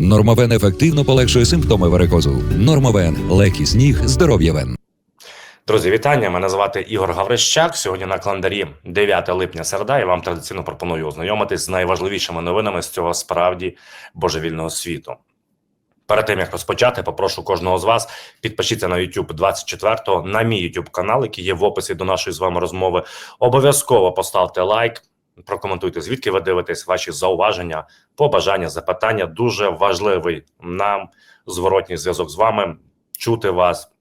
Нормовен ефективно полегшує симптоми варикозу. Нормовен легкість ніг, здоров'я вен. Друзі, вітання! Мене звати Ігор Гаврищак. Сьогодні на календарі 9 липня середа. Я вам традиційно пропоную ознайомитись з найважливішими новинами з цього справді божевільного світу. Перед тим як розпочати, попрошу кожного з вас підпишіться на YouTube 24-го, на мій YouTube канал, який є в описі до нашої з вами розмови. Обов'язково поставте лайк, прокоментуйте, звідки ви дивитесь, ваші зауваження, побажання, запитання. Дуже важливий нам зворотній зв'язок з вами, чути вас,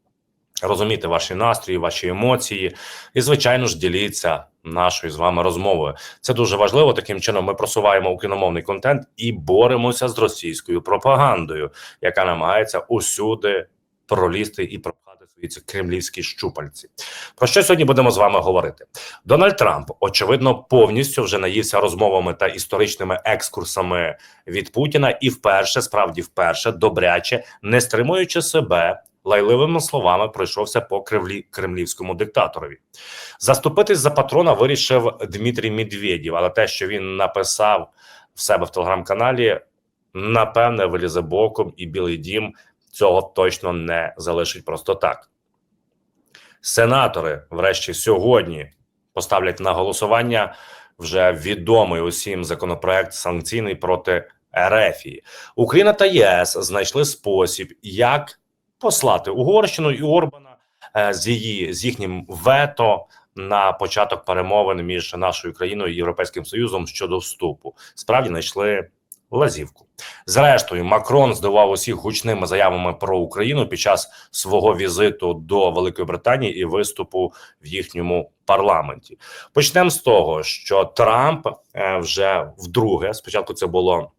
розуміти ваші настрої, ваші емоції, і, звичайно ж, діліться нашою з вами розмовою. Це дуже важливо. Таким чином, ми просуваємо україномовний контент і боремося з російською пропагандою, яка намагається усюди пролізти і пропхати свої ці кремлівські щупальці. Про що сьогодні будемо з вами говорити? Дональд Трамп, очевидно, повністю вже наївся розмовами та історичними екскурсами від Путіна, і вперше, справді, вперше, добряче, не стримуючи себе. Лайливими словами пройшовся по кремлі кремлівському диктаторові. Заступитись за патрона вирішив Дмитрій Медведєв, але те, що він написав в себе в телеграм-каналі, напевне, вилізе боком, і Білий Дім цього точно не залишить просто так. Сенатори, врешті, сьогодні поставлять на голосування вже відомий усім законопроект санкційний проти Ерефії. Україна та ЄС знайшли спосіб, як послати Угорщину і Орбана е, з її з їхнім вето на початок перемовин між нашою країною і Європейським Союзом щодо вступу. Справді знайшли лазівку. Зрештою, Макрон здивував усіх гучними заявами про Україну під час свого візиту до Великої Британії і виступу в їхньому парламенті. Почнемо з того, що Трамп е, вже вдруге спочатку це було.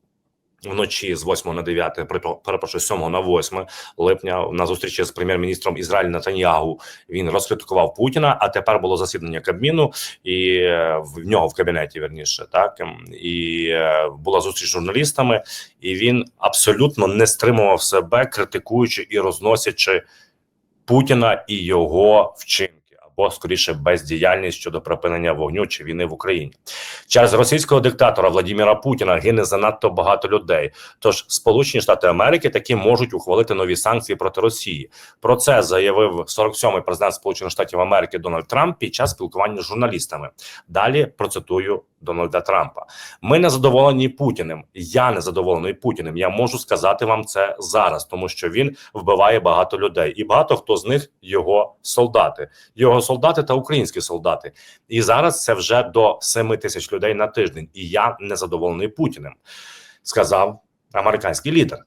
Вночі з 8 на 9, перепрошую, з 7 на 8 липня на зустрічі з прем'єр-міністром Ізраїлю Натаньягу він розкритикував Путіна. А тепер було засідання Кабміну і е, в нього в кабінеті верніше, так ем, і е, була зустріч з журналістами, і він абсолютно не стримував себе, критикуючи і розносячи Путіна і його вчинки. Або скоріше бездіяльність щодо припинення вогню чи війни в Україні через російського диктатора Владіміра Путіна гине занадто багато людей. Тож Сполучені Штати Америки таки можуть ухвалити нові санкції проти Росії. Про це заявив 47-й президент Сполучених Штатів Америки Дональд Трамп під час спілкування з журналістами. Далі процитую Дональда Трампа. Ми не задоволені Путіним. Я не задоволений Путіним. Я можу сказати вам це зараз, тому що він вбиває багато людей, і багато хто з них його солдати, його солдати та українські солдати. І зараз це вже до 7 тисяч людей на тиждень. І я не задоволений Путіним, сказав американський лідер.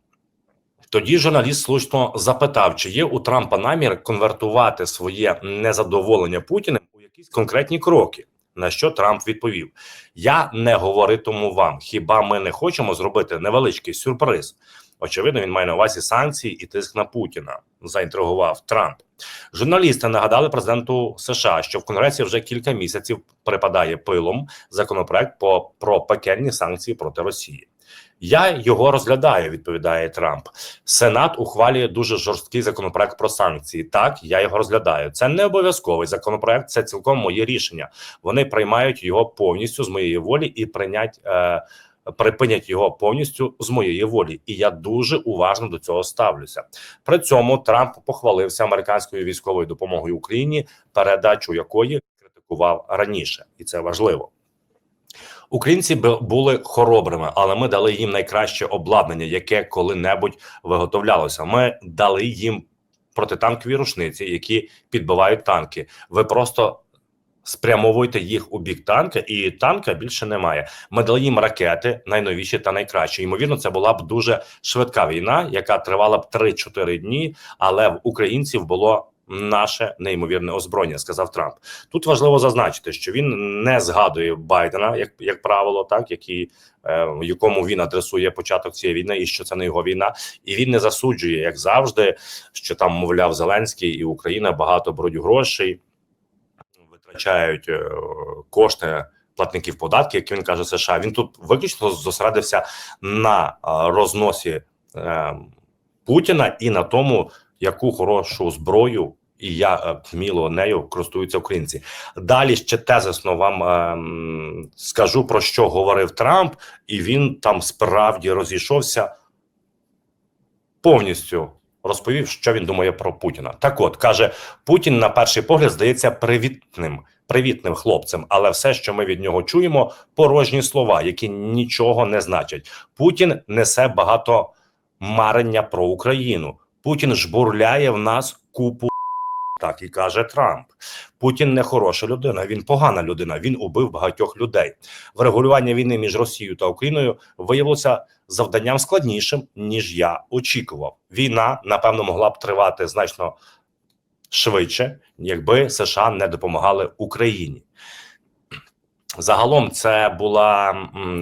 Тоді журналіст слушно запитав, чи є у Трампа намір конвертувати своє незадоволення Путіним у якісь конкретні кроки. На що Трамп відповів: Я не говоритиму вам. Хіба ми не хочемо зробити невеличкий сюрприз? Очевидно, він має на увазі санкції і тиск на Путіна. Заінтригував Трамп. Журналісти нагадали президенту США, що в Конгресі вже кілька місяців припадає пилом законопроект по про пекельні санкції проти Росії. Я його розглядаю, відповідає Трамп. Сенат ухвалює дуже жорсткий законопроект про санкції. Так, я його розглядаю. Це не обов'язковий законопроект, це цілком моє рішення. Вони приймають його повністю з моєї волі і прийнять. Е, Припинять його повністю з моєї волі, і я дуже уважно до цього ставлюся. При цьому Трамп похвалився американською військовою допомогою Україні, передачу якої критикував раніше, і це важливо. Українці були хоробрими, але ми дали їм найкраще обладнання, яке коли-небудь виготовлялося. Ми дали їм протитанкові рушниці, які підбивають танки. Ви просто спрямовуйте їх у бік танка, і танка більше немає. Ми дали їм ракети, найновіші та найкращі. Ймовірно, це була б дуже швидка війна, яка тривала б 3-4 дні. Але в українців було наше неймовірне озброєння, сказав Трамп. Тут важливо зазначити, що він не згадує Байдена, як як правило, так які е, якому він адресує початок цієї війни, і що це не його війна, і він не засуджує, як завжди, що там мовляв Зеленський і Україна багато беруть грошей, витрачають е, кошти. Платників податків, як він каже, США він тут виключно зосередився на е, розносі е, Путіна і на тому, яку хорошу зброю і я вміло нею користуються українці. Далі ще тезисно вам е, скажу про що говорив Трамп, і він там справді розійшовся повністю розповів, що він думає про Путіна. Так, от каже, Путін на перший погляд здається привітним, привітним хлопцем, але все, що ми від нього чуємо, порожні слова, які нічого не значать. Путін несе багато марення про Україну. Путін жбурляє в нас купу. Так і каже Трамп. Путін не хороша людина, він погана людина. Він убив багатьох людей. Врегулювання війни між Росією та Україною виявилося завданням складнішим, ніж я очікував. Війна, напевно, могла б тривати значно швидше, якби США не допомагали Україні. Загалом це була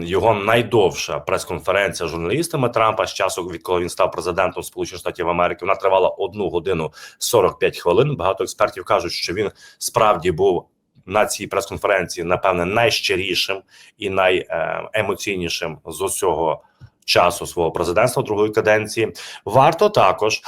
його найдовша прес-конференція з журналістами Трампа з часу, відколи він став президентом Сполучених Штатів Америки. Вона тривала одну годину 45 хвилин. Багато експертів кажуть, що він справді був на цій прес-конференції, напевне, найщирішим і найемоційнішим з усього часу свого президентства другої каденції. Варто також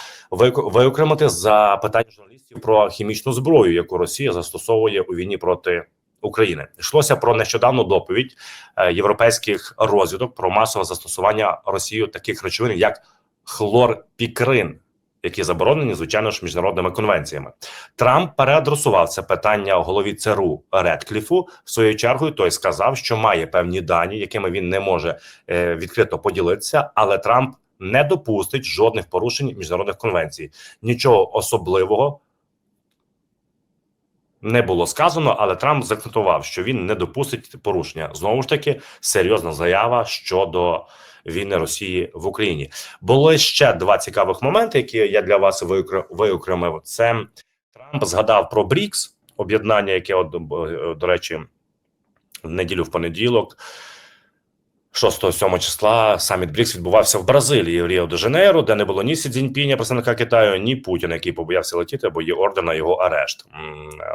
виокремити запитання журналістів про хімічну зброю, яку Росія застосовує у війні проти. України йшлося про нещодавну доповідь е, європейських розвідок про масове застосування Росією таких речовин, як хлорпікрин, які заборонені звичайно ж міжнародними конвенціями. Трамп переадресував це питання голові ЦРУ Редкліфу. свою чергу. той сказав, що має певні дані, якими він не може е, відкрито поділитися, але Трамп не допустить жодних порушень міжнародних конвенцій. Нічого особливого не було сказано, але Трамп закнотував, що він не допустить порушення. Знову ж таки, серйозна заява щодо війни Росії в Україні. Були ще два цікавих моменти, які я для вас виокре- виокремив. Це Трамп згадав про БРІКС, об'єднання, яке е, до речі, в неділю в понеділок. 6-7 числа саміт БРІКС відбувався в Бразилії в Ріо де Жанейро, де не було ні Сі Цзіньпіня, представника Китаю, ні Путіна, який побоявся летіти, бо є ордер на його арешт.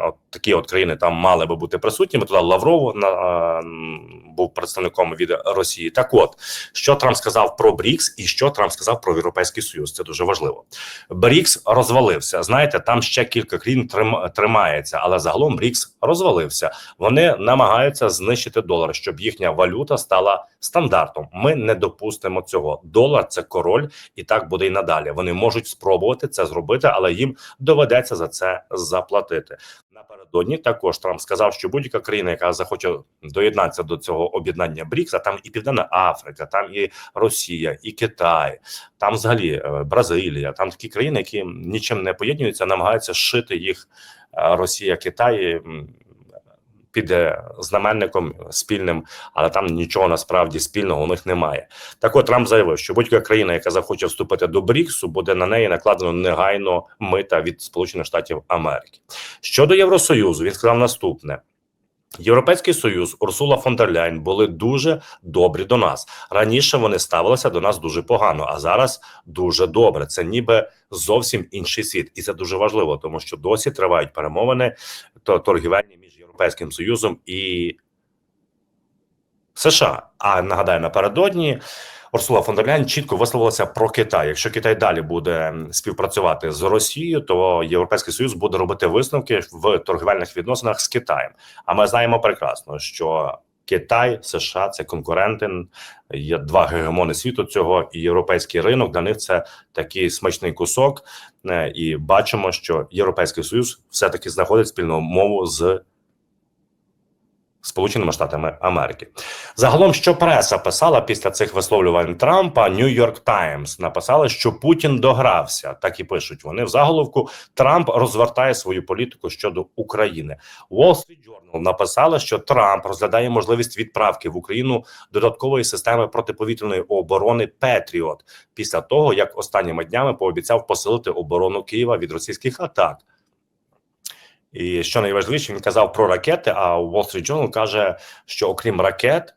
От такі от країни там мали би бути присутніми. Туди Лавров на, а, був представником від Росії. Так, от що Трамп сказав про БРІКС і що Трамп сказав про Європейський Союз. Це дуже важливо. БРІКС розвалився. Знаєте, там ще кілька країн трим, тримається, але загалом БРІКС розвалився. Вони намагаються знищити долар, щоб їхня валюта стала стандартом. Ми не допустимо цього. Долар це король, і так буде і надалі. Вони можуть спробувати це зробити, але їм доведеться за це заплатити. Напередодні також Трамп сказав, що будь-яка країна, яка захоче доєднатися до цього об'єднання БРІКС, а там і Південна Африка, там і Росія, і Китай, там взагалі е, Бразилія, там такі країни, які нічим не поєднуються, намагаються шити їх е, Росія, Китай. Під знаменником спільним, але там нічого насправді спільного у них немає. Так от Трамп заявив, що будь-яка країна, яка захоче вступити до БРІКСу, буде на неї накладено негайно мита від Сполучених Штатів Америки. Щодо Євросоюзу, він сказав наступне. Європейський союз Урсула фон дер Ляйн були дуже добрі до нас. Раніше вони ставилися до нас дуже погано, а зараз дуже добре. Це ніби зовсім інший світ, і це дуже важливо, тому що досі тривають перемовини то торгівельні європейським союзом і США. А нагадаю, напередодні Урсула фон дер Ляйн чітко висловилася про Китай. Якщо Китай далі буде співпрацювати з Росією, то Європейський Союз буде робити висновки в торгівельних відносинах з Китаєм. А ми знаємо прекрасно, що Китай, США це конкуренти, є два гегемони світу цього, і європейський ринок для них це такий смачний кусок. Е, І бачимо, що Європейський Союз все таки знаходить спільну мову з Сполученими Штатами Америки. Загалом, що преса писала після цих висловлювань Трампа, New York Times написали, що Путін догрався. Так і пишуть вони в заголовку. Трамп розвертає свою політику щодо України. Wall Street Journal написала, що Трамп розглядає можливість відправки в Україну додаткової системи протиповітряної оборони Петріот після того, як останніми днями пообіцяв посилити оборону Києва від російських атак. І що найважливіше, він казав про ракети. А Wall Street Journal каже, що окрім ракет,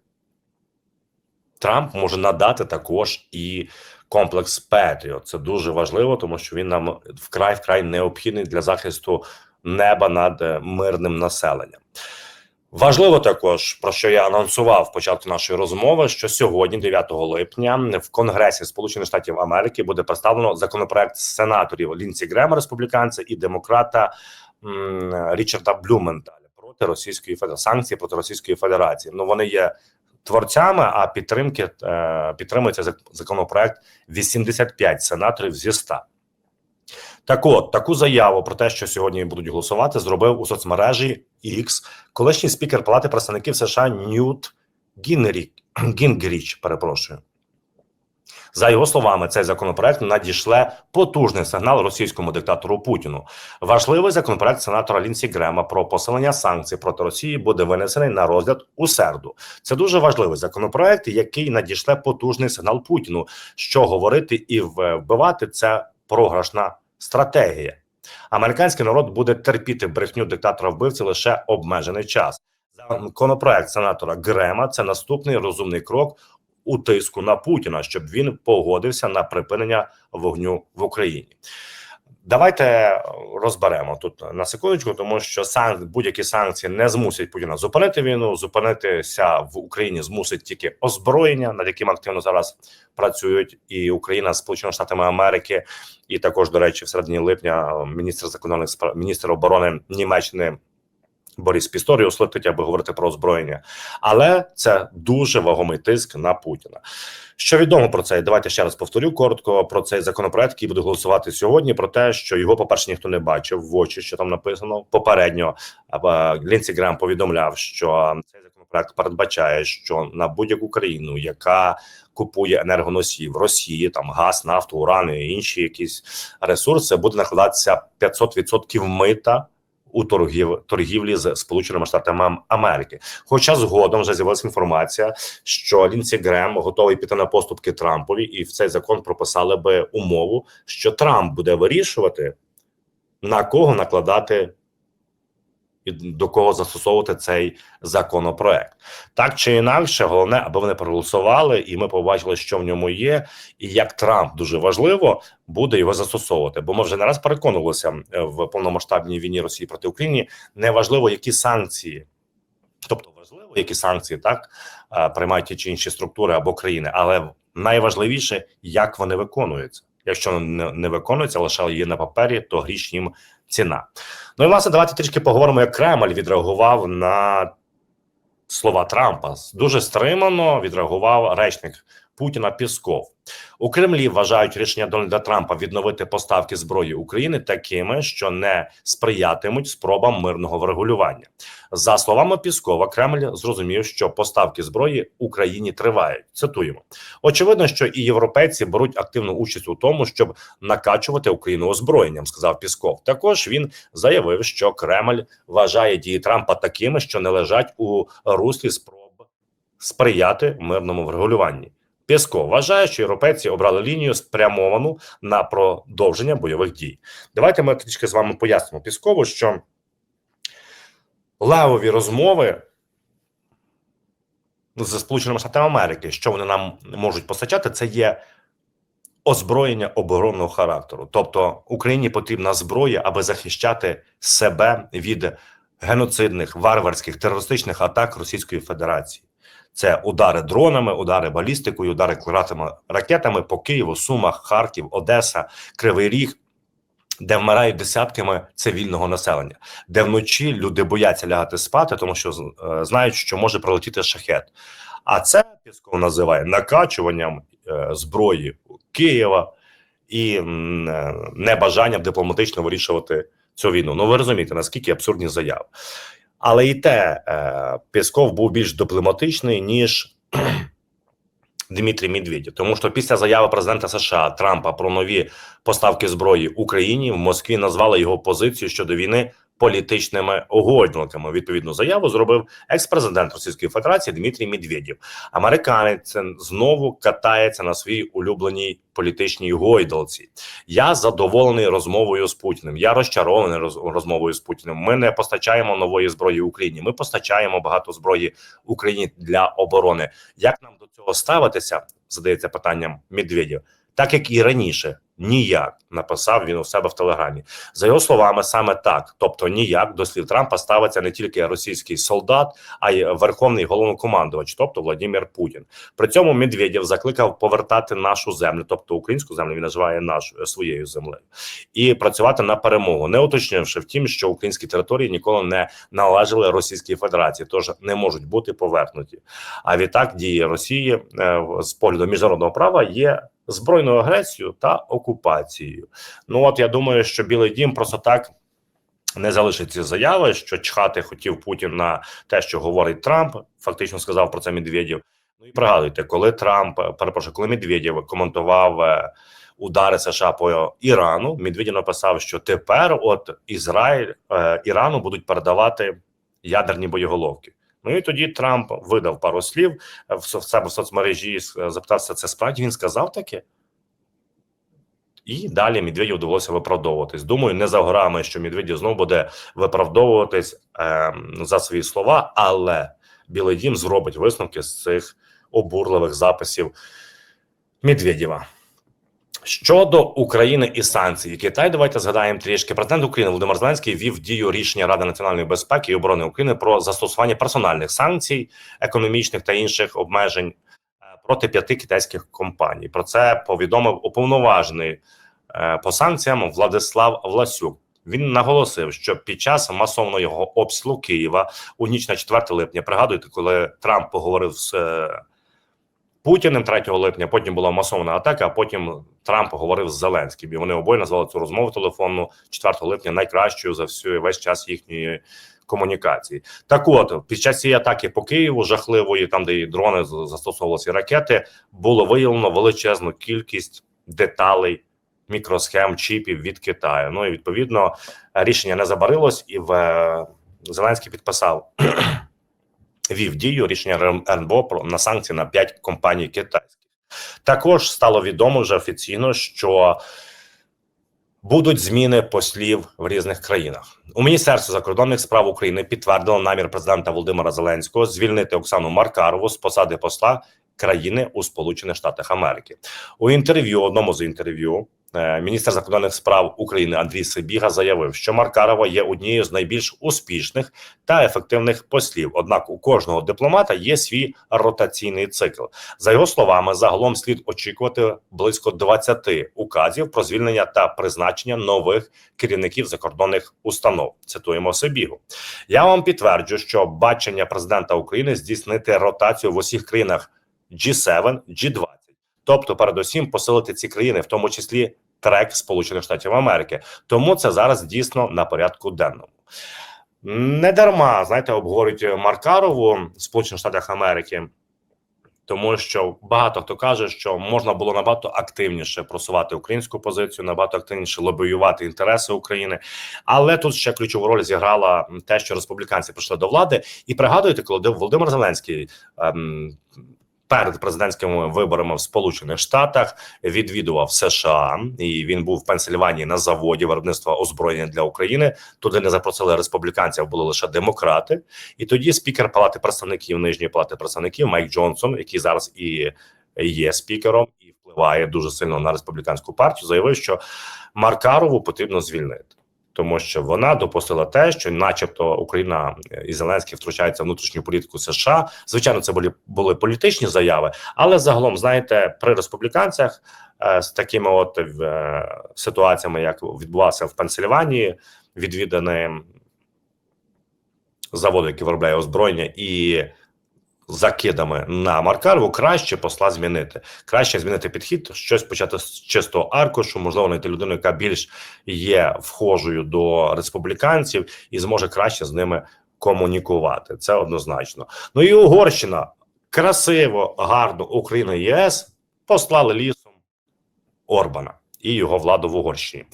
Трамп може надати також і комплекс Петріот. Це дуже важливо, тому що він нам вкрай вкрай необхідний для захисту неба над е, мирним населенням. Важливо також про що я анонсував в початку нашої розмови, що сьогодні, 9 липня, в Конгресі Сполучених Штатів Америки буде представлено законопроект сенаторів Лінсі Грема, республіканця, і демократа Річарда Блюменталя проти Російської Федерації санкції проти Російської Федерації. Ну вони є творцями. А підтримки е, підтримується зак- законопроект 85 сенаторів зі 100. Так от, таку заяву про те, що сьогодні будуть голосувати, зробив у соцмережі X колишній спікер Палати представників США Ньют Гінгріч. Перепрошую. За його словами, цей законопроект надішле потужний сигнал російському диктатору Путіну. Важливий законопроект сенатора Лінсі Грема про посилення санкцій проти Росії буде винесений на розгляд у середу. Це дуже важливий законопроект, який надішле потужний сигнал Путіну. Що говорити і вбивати це програшна стратегія. Американський народ буде терпіти брехню диктатора вбивці лише обмежений час. Законопроект сенатора Грема це наступний розумний крок у тиску на Путіна, щоб він погодився на припинення вогню в Україні. Давайте розберемо тут на секундочку, тому що сан будь-які санкції не змусять Путіна зупинити війну. Зупинитися в Україні змусить тільки озброєння, над яким активно зараз працюють і Україна з Сполученими Штатами Америки, і також, до речі, в середині липня міністр закордонних справ міністр оборони Німеччини. Борис Пісторіус летить, аби говорити про озброєння, але це дуже вагомий тиск на Путіна. Що відомо про це? Давайте ще раз повторю коротко про цей законопроект, який буде голосувати сьогодні. Про те, що його, по перше, ніхто не бачив в очі, що там написано. Попередньо Лінсі Грем повідомляв, що цей законопроект передбачає, що на будь-яку країну, яка купує енергоносії в Росії, там газ, нафту, уран і інші якісь ресурси, буде накладатися 500% мита у торгів торгівлі з Сполученими Штатами Америки. Хоча згодом вже з'явилася інформація, що Лінсі Грем готовий піти на поступки Трампові, і в цей закон прописали би умову, що Трамп буде вирішувати на кого накладати до кого застосовувати цей законопроект. Так чи інакше, головне, аби вони проголосували, і ми побачили, що в ньому є, і як Трамп дуже важливо буде його застосовувати. Бо ми вже не раз переконувалися е, в повномасштабній війні Росії проти України. Неважливо, які санкції, тобто важливо, які санкції так е, приймають ті чи інші структури або країни, але найважливіше, як вони виконуються. Якщо не, не виконується, лише є на папері, то гріш їм ціна. Ну і власне, давайте трішки поговоримо, як Кремль відреагував на слова Трампа. Дуже стримано відреагував речник Путіна Пісков. У Кремлі вважають рішення Дональда Трампа відновити поставки зброї України такими, що не сприятимуть спробам мирного врегулювання. За словами Піскова, Кремль зрозумів, що поставки зброї Україні тривають. Цитуємо: очевидно, що і європейці беруть активну участь у тому, щоб накачувати Україну озброєнням. Сказав Пісков. Також він заявив, що Кремль вважає дії Трампа такими, що не лежать у руслі спроб сприяти мирному врегулюванні. Пєсков вважає, що європейці обрали лінію спрямовану на продовження бойових дій. Давайте ми трішки з вами пояснимо Піскову, що левові розмови з Сполученими Штатами Америки, що вони нам можуть постачати, це є озброєння оборонного характеру. Тобто Україні потрібна зброя, аби захищати себе від геноцидних варварських терористичних атак Російської Федерації. Це удари дронами, удари балістикою, удари ракетами по Києву, Сумах, Харків, Одеса, Кривий Ріг, де вмирають десятками цивільного населення, де вночі люди бояться лягати спати, тому що е, знають, що може прилетіти шахет. А це Пісков називає накачуванням е, зброї Києва і е, небажанням дипломатично вирішувати цю війну. Ну ви розумієте, наскільки абсурдні заяви. Але і те, е, Пісков був більш дипломатичний, ніж Дмитрій Медведєв. Тому що після заяви президента США Трампа про нові поставки зброї Україні в Москві назвали його позицію щодо війни політичними угодниками. Відповідну заяву зробив екс-президент Російської Федерації Дмитрій Медведєв. Американець знову катається на своїй улюбленій політичній гойдалці. Я задоволений розмовою з Путіним. Я розчарований роз- розмовою з Путіним. Ми не постачаємо нової зброї Україні. Ми постачаємо багато зброї Україні для оборони. Як нам до цього ставитися? Задається питанням Медведєв. Так як і раніше Ніяк написав він у себе в телеграмі. За його словами, саме так, тобто ніяк до слів Трампа ставиться не тільки російський солдат, а й верховний головнокомандувач, тобто Владимир Путін. При цьому Медведєв закликав повертати нашу землю, тобто українську землю він називає нашою своєю землею, і працювати на перемогу, не уточнивши втім, що українські території ніколи не належали Російській Федерації, тож не можуть бути повернуті. А відтак дії Росії е, з погляду міжнародного права є збройною агресією та окупацією. Ну от я думаю, що Білий Дім просто так. Не залишить ці заяви, що чхати хотів Путін на те, що говорить Трамп. Фактично сказав про це Медведєв. Ну і пригадуйте, коли Трамп перепрошую, коли Медведєв коментував е, удари США по Ірану, Медведєв написав, що тепер от Ізраїль е, Ірану будуть передавати ядерні боєголовки. Ну і тоді Трамп видав пару слів е, в себе в соцмережі, запитався, це справді він сказав таке. І далі Медведєв довелося виправдовуватись. Думаю, не за горами, що Медведєв знову буде виправдовуватись е, за свої слова, але Білий Дім зробить висновки з цих обурливих записів Медведєва. Щодо України і санкцій, Китай, давайте згадаємо трішки. Президент України Володимир Зеленський ввів в дію рішення Ради національної безпеки і оборони України про застосування персональних санкцій, економічних та інших обмежень е, проти п'яти китайських компаній. Про це повідомив уповноважений е, по санкціям Владислав Власюк. Він наголосив, що під час масовного обстрілу Києва у ніч на 4 липня, пригадуєте, коли Трамп поговорив з е, Путіним 3 липня, потім була масована атака, а потім Трамп говорив з Зеленським. І вони обоє назвали цю розмову телефонну 4 липня найкращою за всю весь час їхньої комунікації. Так, от під час цієї атаки по Києву, жахливої, там де і дрони застосовувалися і ракети, було виявлено величезну кількість деталей. Мікросхем чіпів від Китаю. Ну і відповідно рішення не забарилось, і в е, Зеленський підписав вів дію рішення РНБО про на санкції на 5 компаній китайських. Також стало відомо вже офіційно, що будуть зміни послів в різних країнах. У Міністерстві закордонних справ України підтвердило намір президента Володимира Зеленського звільнити Оксану Маркарову з посади посла країни у Сполучених Штатах Америки. У інтерв'ю, одному з інтерв'ю, міністр закордонних справ України Андрій Сибіга заявив, що Маркарова є однією з найбільш успішних та ефективних послів. Однак у кожного дипломата є свій ротаційний цикл. За його словами, загалом слід очікувати близько 20 указів про звільнення та призначення нових керівників закордонних установ. Цитуємо Сибігу. Я вам підтверджу, що бачення президента України здійснити ротацію в усіх країнах G7, G20, тобто, передусім, посилити ці країни, в тому числі трек Сполучених Штатів Америки. Тому це зараз дійсно на порядку денному. Не дарма знаєте, обговорюють Маркарову в Сполучених Штатах Америки, тому що багато хто каже, що можна було набагато активніше просувати українську позицію, набагато активніше лобіювати інтереси України. Але тут ще ключову роль зіграла те, що республіканці прийшли до влади. І пригадуєте, коли Володимир Зеленський. Ем, Перед президентськими виборами в Сполучених Штатах відвідував США, і він був в Пенсильванії на заводі виробництва озброєння для України. Туди не запросили республіканців, були лише демократи. І тоді спікер Палати представників Нижньої палати представників Майк Джонсон, який зараз і є спікером і впливає дуже сильно на республіканську партію, заявив, що Маркарову потрібно звільнити. Тому що вона допустила те, що, начебто, Україна і Зеленський втручаються в внутрішню політику США. Звичайно, це були були політичні заяви, але загалом, знаєте, при республіканцях е, з такими от е, ситуаціями, як відбувався в Пенсильванії, відвідані заводи, які виробляє озброєння, і закидами на Маркарову, краще посла змінити. Краще змінити підхід, щось почати з чистого аркушу, можливо, знайти людину, яка більш є вхожою до республіканців і зможе краще з ними комунікувати. Це однозначно. Ну і Угорщина красиво, гарно Україна ЄС послали лісом Орбана і його владу в Угорщині.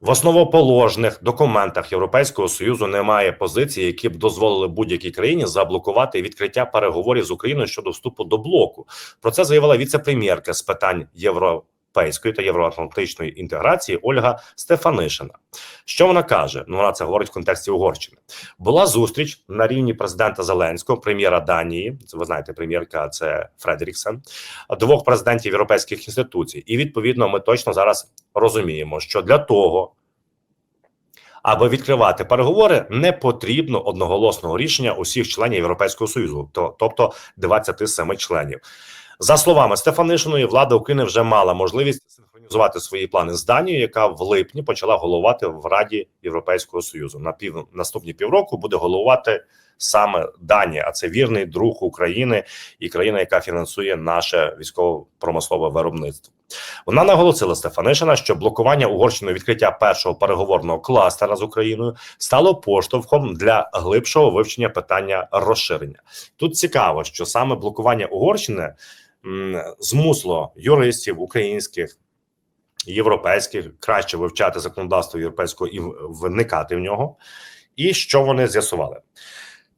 В основоположних документах Європейського союзу немає позиції, які б дозволили будь-якій країні заблокувати відкриття переговорів з Україною щодо вступу до блоку. Про це заявила віце-прем'єрка з питань євро. Європейської та євроатлантичної інтеграції Ольга Стефанишина. Що вона каже? Ну вона це говорить в контексті Угорщини. Була зустріч на рівні президента Зеленського, прем'єра Данії. Ви знаєте, прем'єрка це Фредеріксен, двох президентів європейських інституцій. І відповідно, ми точно зараз розуміємо, що для того. Аби відкривати переговори, не потрібно одноголосного рішення усіх членів Європейського союзу, то- тобто 27 членів. За словами Стефанишиної, влада України вже мала можливість синхронізувати свої плани з Данією, яка в липні почала головувати в Раді Європейського союзу. На пів наступні півроку буде головувати саме Данія, а це вірний друг України і країна, яка фінансує наше військово-промислове виробництво. Вона наголосила Стефанишина, що блокування Угорщиною відкриття першого переговорного кластера з Україною стало поштовхом для глибшого вивчення питання розширення. Тут цікаво, що саме блокування Угорщини змусило юристів українських. Європейських краще вивчати законодавство європейського і вникати в нього. І що вони з'ясували?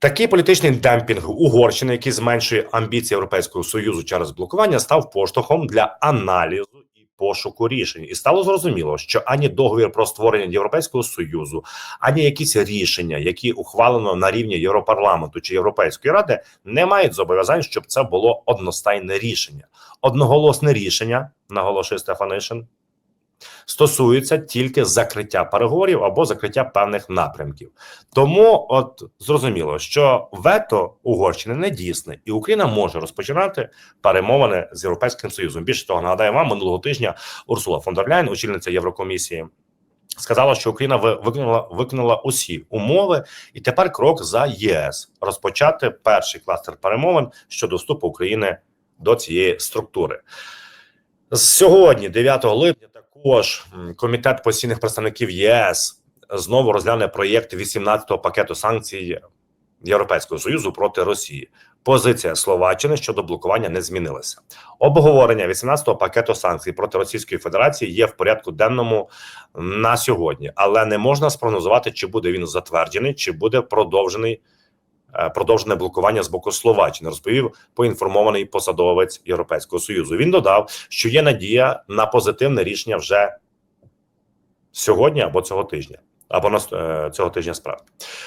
Такий політичний демпінг Угорщини, який зменшує амбіції Європейського союзу через блокування, став поштовхом для аналізу і пошуку рішень. І стало зрозуміло, що ані договір про створення Європейського союзу, ані якісь рішення, які ухвалено на рівні Європарламенту чи Європейської ради, не мають зобов'язань, щоб це було одностайне рішення. Одноголосне рішення, наголошує Стефанишин, стосується тільки закриття переговорів або закриття певних напрямків. Тому, от зрозуміло, що вето Угорщини не дійсне, і Україна може розпочинати перемовини з Європейським Союзом. Більше того, нагадаю вам минулого тижня Урсула фон дер Ляйн, очільниця Єврокомісії. Сказала, що Україна ви- виконала виконала усі умови, і тепер крок за ЄС розпочати перший кластер перемовин щодо вступу України до цієї структури. Сьогодні, 9 липня, також комітет постійних представників ЄС знову розгляне проєкт 18-го пакету санкцій Європейського союзу проти Росії. Позиція Словаччини щодо блокування не змінилася. Обговорення 18-го пакету санкцій проти Російської Федерації є в порядку денному на сьогодні, але не можна спрогнозувати, чи буде він затверджений, чи буде продовжений. Е, Продовжене блокування з боку Словаччини розповів поінформований посадовець Європейського союзу. Він додав, що є надія на позитивне рішення вже сьогодні або цього тижня, або на е, цього тижня справді.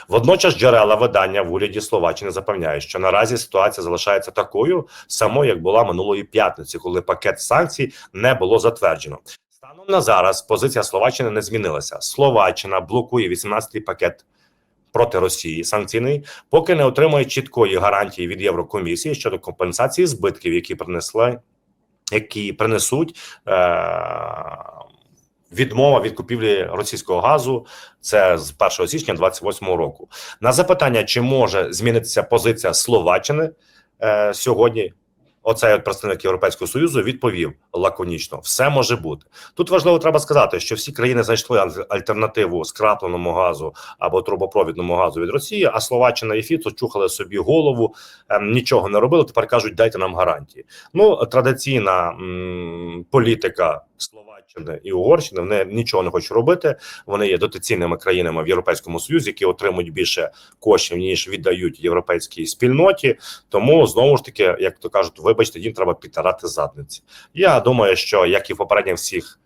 Водночас джерела видання в уряді Словаччини запевняють, що наразі ситуація залишається такою самою, як була минулої п'ятниці, коли пакет санкцій не було затверджено. Станом на зараз позиція Словаччини не змінилася. Словаччина блокує 18-й пакет. Проти Росії санкційний, поки не отримує чіткої гарантії від Єврокомісії щодо компенсації збитків, які принесли, які принесуть е- відмова від купівлі російського газу. Це з 1 січня 28 року. На запитання, чи може змінитися позиція Словаччини е, сьогодні. Оцей от представник Європейського союзу відповів лаконічно: все може бути. Тут важливо треба сказати, що всі країни знайшли аль- альтернативу скрапленому газу або трубопровідному газу від Росії. А Словаччина і Фіцо чухали собі голову, ем, нічого не робили. Тепер кажуть, дайте нам гарантії. Ну традиційна м, політика Словаччини і Угорщини вони нічого не хочуть робити. Вони є дотаційними країнами в Європейському Союзі, які отримують більше коштів ніж віддають європейській спільноті. Тому знову ж таки, як то кажуть, вибачте, їм треба підтирати задниці. Я думаю, що як і в попередніх всіх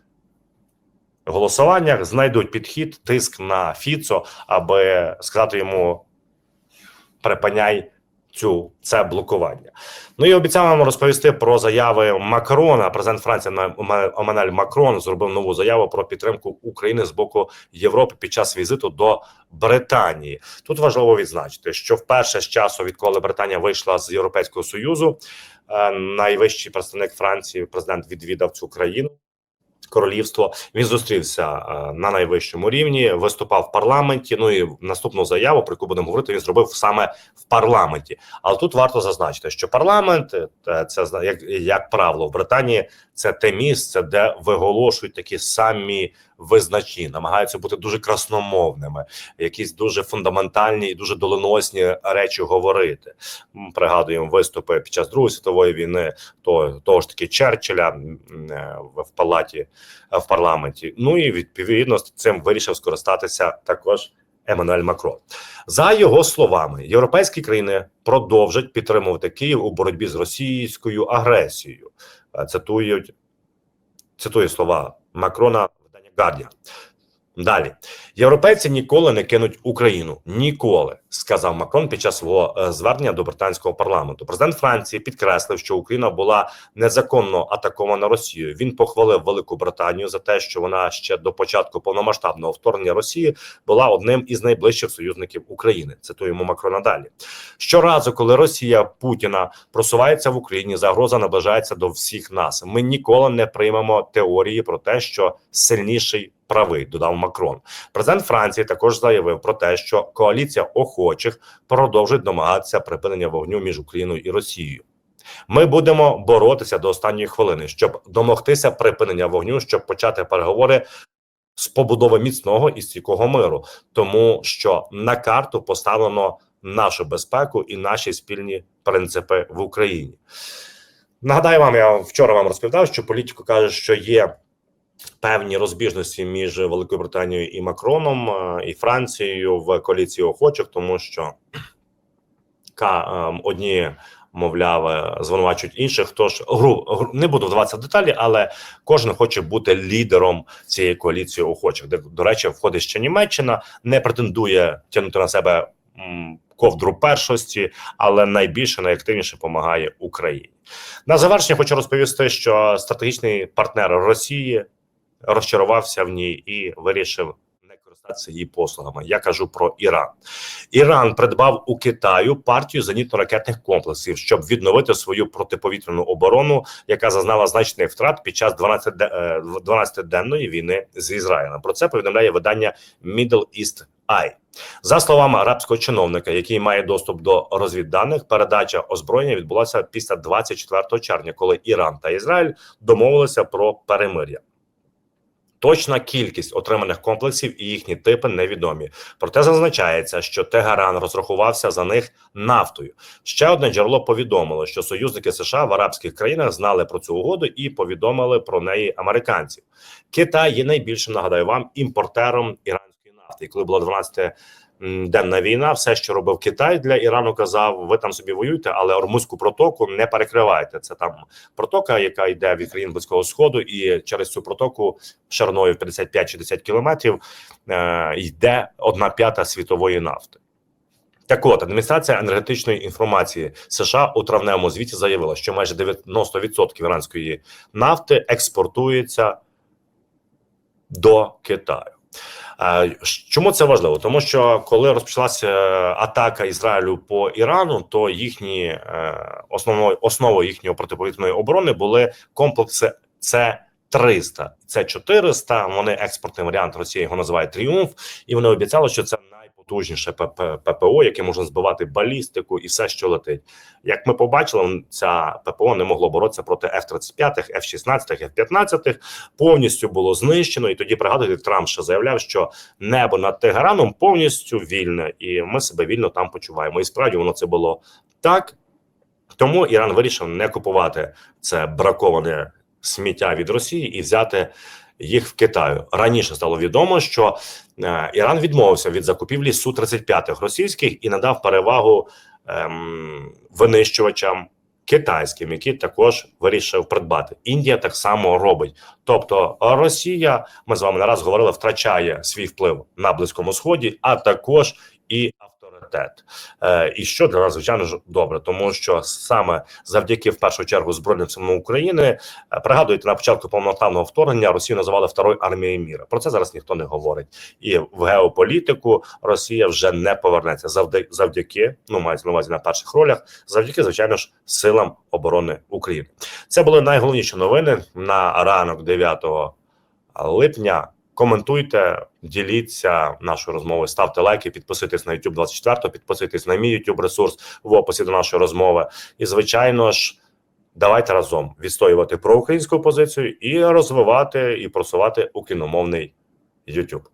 голосуваннях знайдуть підхід, тиск на Фіцо, аби сказати йому припиняй цю це блокування. Ну і обіцяв вам розповісти про заяви Макрона. Президент Франції Еммануель Макрон зробив нову заяву про підтримку України з боку Європи під час візиту до Британії. Тут важливо відзначити, що вперше з часу, відколи Британія вийшла з Європейського союзу, е, найвищий представник Франції, президент відвідав цю країну. Королівство він зустрівся е, на найвищому рівні, виступав в парламенті. Ну і наступну заяву, про яку будемо говорити, він зробив саме в парламенті. Але тут варто зазначити, що парламент е, це як, як правило в Британії це те місце, де виголошують такі самі визначні, намагаються бути дуже красномовними, якісь дуже фундаментальні і дуже доленосні речі говорити. Пригадуємо виступи під час Другої світової війни, то того ж таки Черчилля е, в палаті е, в парламенті. Ну і відповідно цим вирішив скористатися також Еммануель Макрон. За його словами, європейські країни продовжать підтримувати Київ у боротьбі з російською агресією. Е, Цитують Цитую слова Макрона Guardian. Далі європейці ніколи не кинуть Україну. Ніколи сказав Макрон під час свого е, звернення до британського парламенту. Президент Франції підкреслив, що Україна була незаконно атакована Росією. Він похвалив Велику Британію за те, що вона ще до початку повномасштабного вторгнення Росії була одним із найближчих союзників України. Цитуємо Макрона далі. Щоразу, коли Росія Путіна просувається в Україні, загроза наближається до всіх нас. Ми ніколи не приймемо теорії про те, що сильніший правий, додав Макрон. Президент Франції також заявив про те, що коаліція охочих продовжить домагатися припинення вогню між Україною і Росією. Ми будемо боротися до останньої хвилини, щоб домогтися припинення вогню, щоб почати переговори з побудови міцного і стійкого миру, тому що на карту поставлено нашу безпеку і наші спільні принципи в Україні. Нагадаю вам, я вчора вам розповідав, що політико каже, що є певні розбіжності між Великою Британією і Макроном е, і Францією в коаліції охочих, тому що ем, одні. Мовляв, е, звинувачують інших. Тож гру, гру не буду вдаватися в деталі, але кожен хоче бути лідером цієї коаліції охочих. Де до речі, входить ще Німеччина, не претендує тягнути на себе ковдру першості, але найбільше найактивніше допомагає Україні. На завершення хочу розповісти, що стратегічний партнер Росії розчарувався в ній і вирішив не користатися її послугами. Я кажу про Іран. Іран придбав у Китаю партію зенітно-ракетних комплексів, щоб відновити свою протиповітряну оборону, яка зазнала значних втрат під час 12 де- е, 12-денної війни з Ізраїлем. Про це повідомляє видання Middle East Eye. За словами арабського чиновника, який має доступ до розвідданих, передача озброєння відбулася після 24 червня, коли Іран та Ізраїль домовилися про перемир'я. Точна кількість отриманих комплексів і їхні типи невідомі. Проте зазначається, що Тегеран розрахувався за них нафтою. Ще одне джерело повідомило, що союзники США в арабських країнах знали про цю угоду і повідомили про неї американців. Китай є найбільшим, нагадаю вам, імпортером іранської нафти. Коли була 12 денна війна, все, що робив Китай для Ірану, казав: ви там собі воюєте, але Ормузьку протоку не перекривайте. Це там протока, яка йде від країн близького сходу, і через цю протоку шириною в 55-60 кілометрів е, йде одна п'ята світової нафти. Так от адміністрація енергетичної інформації США у травневому звіті заявила, що майже 90% іранської нафти експортується до Китаю. Е, Чому це важливо? Тому що коли розпочалася атака Ізраїлю по Ірану, то їхні е, основною основою їхньої протиповітряної оборони були комплекси С 300 це 400 Вони експортний варіант Росії його називає Тріумф, і вони обіцяли, що це найпотужніше ПП ППО, яке може збивати балістику і все, що летить. Як ми побачили, ця ППО не могло боротися проти F-35, F-16, F-15, повністю було знищено. І тоді пригадуєте, Трамп ще заявляв, що небо над Тегераном повністю вільне, і ми себе вільно там почуваємо. І справді воно це було так. Тому Іран вирішив не купувати це браковане сміття від Росії і взяти їх в Китаю. Раніше стало відомо, що е, Іран відмовився від закупівлі су 35 російських і надав перевагу ем, винищувачам китайським, які також вирішив придбати. Індія так само робить. Тобто, Росія, ми з вами не раз говорили, втрачає свій вплив на близькому сході, а також і авторитет. Е, і що для нас звичайно ж добре, тому що саме завдяки в першу чергу збройним силам України е, пригадуєте на початку повноправного вторгнення Росію називали второю армією міра. Про це зараз ніхто не говорить. І в геополітику Росія вже не повернеться завдяки ну мається на увазі на перших ролях, завдяки звичайно ж силам оборони України. Це були найголовніші новини на ранок 9 липня. Коментуйте, діліться нашою розмовою, ставте лайки, підписуйтесь на YouTube 24, підписуйтесь на мій YouTube ресурс в описі до нашої розмови. І, звичайно ж, давайте разом відстоювати проукраїнську позицію і розвивати і просувати україномовний YouTube.